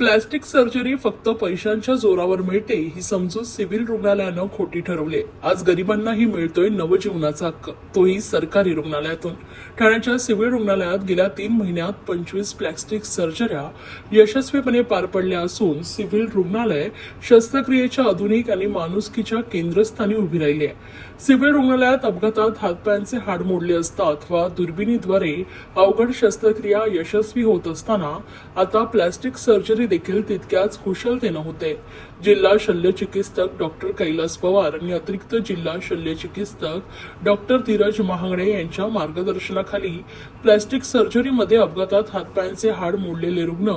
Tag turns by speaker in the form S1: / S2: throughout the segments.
S1: Plastic surgery फक्त पैशांच्या जोरावर मिळते ही समजूत सिव्हिल रुग्णालयानं खोटी ठरवली. आज गरिबांनाही मिळतोय नवजीवनाचा हक्क. तोही सरकारी रुग्णालयातून. ठाण्याच्या सिव्हिल रुग्णालयात गेल्या तीन महिन्यात पंचवीस प्लॅस्टिक सर्जऱ्या यशस्वीपणे पार पडल्या असून सिव्हिल रुग्णालय शस्त्रक्रियेच्या आधुनिक आणि माणुसकीच्या केंद्रस्थानी उभी राहिली आहे. सिव्हिल रुग्णालयात अपघातात हातपायांचे हाड मोडले असता अथवा दुर्बिणीद्वारे अवघड शस्त्रक्रिया यशस्वी होत असताना आता प्लॅस्टिक सर्जरी देखील तितक्याच कुशलतेनं होते. जिल्हा शल्यचिकित्सक डॉक्टर कैलास पवार आणि अतिरिक्त जिल्हा शल्यचिकित्सक डॉक्टर धीरज महागडे यांच्या मार्गदर्शनाखाली प्लॅस्टिक सर्जरीमध्ये अपघातात हातपायांचे हाड मोडलेले रुग्ण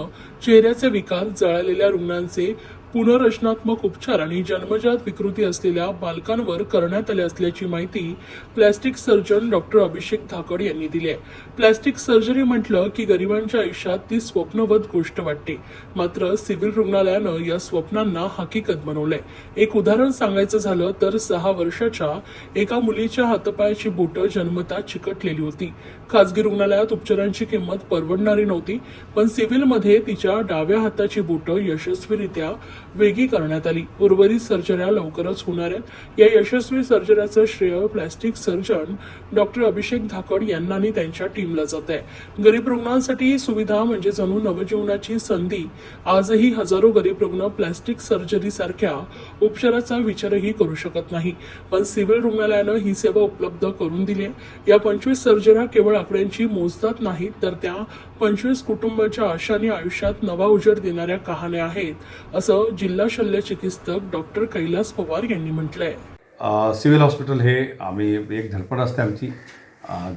S1: चेहऱ्याचे विकार जळालेल्या रुग्णांचे पुनर्रचनात्मक उपचार आणि जन्मजात विकृती असलेल्या बालकांवर करण्यात आले असल्याची माहिती plastic surgeon doctor Abhishek Dhakad यांनी दिली आहे. प्लॅस्टिक सर्जरी म्हटलं की गरिबांच्या आयुष्यात ती स्वप्नवत गोष्ट वाटते. मात्र सिव्हिल रुग्णालयानं या स्वप्नांना हकीकत बनवलंय. एक उदाहरण सांगायचं झालं तर सहा वर्षाच्या एका मुलीच्या हातपायाची बोटं जन्मता चिकटलेली होती. खासगी रुग्णालयात उपचारांची किंमत परवडणारी नव्हती पण सिव्हिलमध्ये तिच्या डाव्या हाताची बोटं यशस्वीरित्या वेगळी करण्यात आली. उर्वरित सर्जऱ्या लवकरच होणार आहेत. या यशस्वी सर्जऱ्याचं श्रेय plastic surgeon doctor Abhishek Dhakad यांना आणि त्यांच्या टीमला जात आहे. गरीब रुग्णांसाठी ही सुविधा म्हणजे जणू नवजीवनाची संधी. आजही हजारो गरीब रुग्ण प्लॅस्टिक सर्जरी सारख्या उपचाराचा विचारही करू शकत नाही. पण सिव्हिल रुग्णालयानं ही सेवा उपलब्ध करून दिली आहे. या पंचवीस सर्जऱ्या केवळ आकड्यांची मोजतात नाहीत तर त्या पंचवीस कुटुंबाच्या आशाने आयुष्यात नवा उजेड देणाऱ्या कहाण्या आहेत असं जिल्हा शल्य चिकित्सक डॉक्टर कैलास पवार यांनी म्हटलं
S2: आहे सिव्हिल हॉस्पिटल हे आम्ही एक धडपड असते आमची.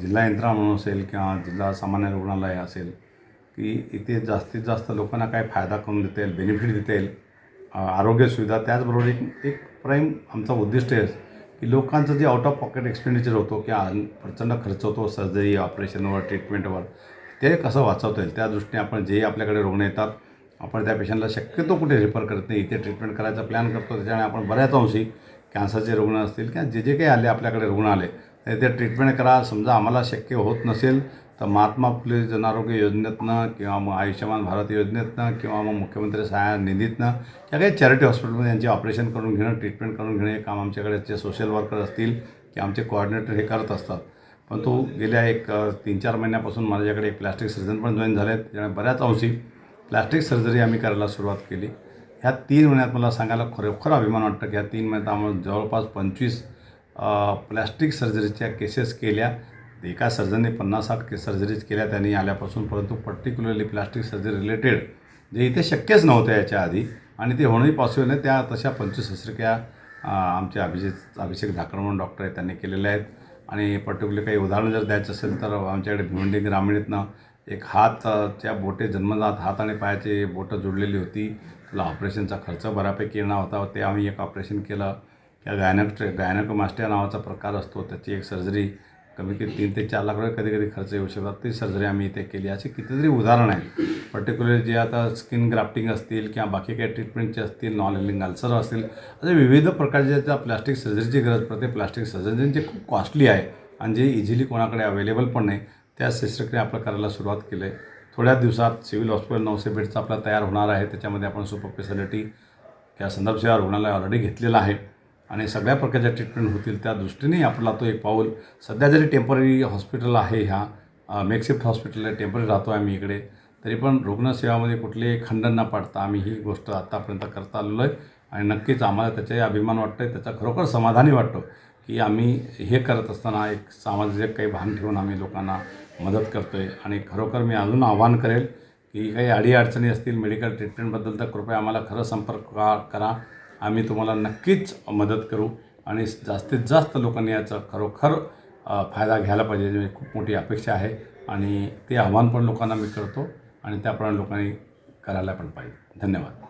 S2: जिल्हा यंत्रणा म्हणून असेल किंवा जिल्हा सामान्य रुग्णालय असेल की इथे जास्तीत जास्त लोकांना काय फायदा करून देता येईल बेनिफिट देता येईल आरोग्य सुविधा. त्याचबरोबर एक एक प्राईम आमचा उद्दिष्ट आहे की लोकांचं जे आउट ऑफ पॉकेट एक्सपेंडिचर होतो किंवा प्रचंड खर्च होतो सर्जरी ऑपरेशनवर ट्रीटमेंटवर ते कसं वाचवता येईल? त्या दृष्टीने आपण जे आपल्याकडे रुग्ण येतात आपण त्या पेशंटला शक्यतो कुठे रेफर करत नाही. इथे ट्रीटमेंट करायचा प्लॅन करतो. त्याच्यामुळे आपण बऱ्याच अंशी कॅन्सरचे रुग्ण असतील किंवा जे जे काही आले आपल्याकडे रुग्ण आले तर ते ट्रीटमेंट करा. समजा आम्हाला शक्य होत नसेल तर महात्मा फुले जनआरोग्य योजनेतनं किंवा मग आयुष्यमान भारत योजनेतनं किंवा मग मुख्यमंत्री सहाय्य निधीतनं या काही चॅरिटी हॉस्पिटलमध्ये यांचे ऑपरेशन करून घेणं ट्रीटमेंट करून घेणं हे काम आमच्याकडे जे सोशल वर्कर असतील की आमचे कोऑर्डिनेटर हे करत असतात. पण तो गेल्या एक तीन चार महिन्यापासून माझ्याकडे एक प्लॅस्टिक सर्जन पण जॉईन झाले आहेत त्यामुळे बऱ्याच अंशी प्लॅस्टिक सर्जरी आम्ही करायला सुरुवात केली. ह्या तीन महिन्यात मला सांगायला खरोखर अभिमान वाटतं की ह्या तीन महिन्यात आम्हाला जवळपास पंचवीस प्लॅस्टिक सर्जरीच्या केसेस केल्या. एका सर्जनने पन्नास साठ के सर्जरीज केल्या. त्यांनी आल्यापासून परंतु पर्टिक्युलरली प्लॅस्टिक सर्जरी रिलेटेड जे इथे शक्यच नव्हतं याच्या आधी आणि ते होणंही पॉसिबल नाही. त्या तशा पंचवीस शस्त्रक्रिया आमचे अभिजित अभिषेक धाकड म्हणून डॉक्टर आहेत त्यांनी केलेल्या आहेत. आणि पर्टिक्युलर काही उदाहरणं जर द्यायचं असेल तर आमच्याकडे भिवंडी ग्रामीणतनं एक हात त्या बोटे जन्मजात हात आणि पायाचे बोटं जोडलेली होती. तुला ऑपरेशनचा खर्च बऱ्यापैकी येणार होता. ते आम्ही एक ऑपरेशन केलं. त्या गायनक गायनकोमास्टिया नावाचा प्रकार असतो. त्याची एक सर्जरी कमी कमी तीन ते चार लाख रुपये कधी कधी खर्च येऊ शकतात. ती सर्जरी आम्ही इथे केली. असे कितीतरी उदाहरणं आहेत. पर्टिक्युलर जे आता स्किन ग्राफ्टिंग असतील किंवा बाकी काही ट्रीटमेंटचे असतील नॉन लिव्हिंग अल्सर असतील असे विविध प्रकारच्या त्या प्लास्टिक सर्जरीची गरज पडते. प्लास्टिक सर्जरी जे खूप कॉस्टली आहे. आणि जे इझिली कोणाकडे अवेलेबल पण नाही त्या शस्त्रक्रिया आपण करायला सुरुवात केली आहे थोड्या दिवसात सिव्हिल हॉस्पिटल नऊशे बेडचा आपला तयार होणार आहे. त्याच्यामध्ये आपण सुपर फॅसिलिटी या संदर्भ सेवा रुग्णालय ऑलरेडी घेतलेला आहे. आणि सगळ्या प्रकारच्या ट्रीटमेंट होतील त्या दृष्टीने आपला तो एक पाऊल सध्या जरी टेंपररी हॉस्पिटल आहे ह्या मेकशिफ्ट हॉस्पिटल आहे टेंपररी राहतो आम्ही इकडे तरी पण रुग्णसेवामध्ये कुठले खंडन न पाडता आम्ही ही गोष्ट आत्तापर्यंत करता आलेलो आहे. आणि नक्कीच आम्हाला त्याचाही अभिमान वाटतो आहे त्याचा खरोखर समाधानी वाटतो. की आम्ही हे करत असताना एक सामाजिक काही भान ठेवून आम्ही लोकांना मदत करतो आहे आणि खरोखर मी अजून आव्हान करेल की काही अडीअडचणी असतील मेडिकल ट्रीटमेंटबद्दल तर कृपया आम्हाला खरं संपर्क का- करा. आम्ही तुम्हाला नक्कीच मदत करू. आणि जास्तीत जास्त लोकांनी याचा खरोखर फायदा घ्यायला पाहिजे म्हणजे खूप मोठी अपेक्षा आहे. आणि ते आव्हान पण लोकांना मी करतो आणि त्याप्रमाणे लोकांनी करायला पण पाहिजे. धन्यवाद.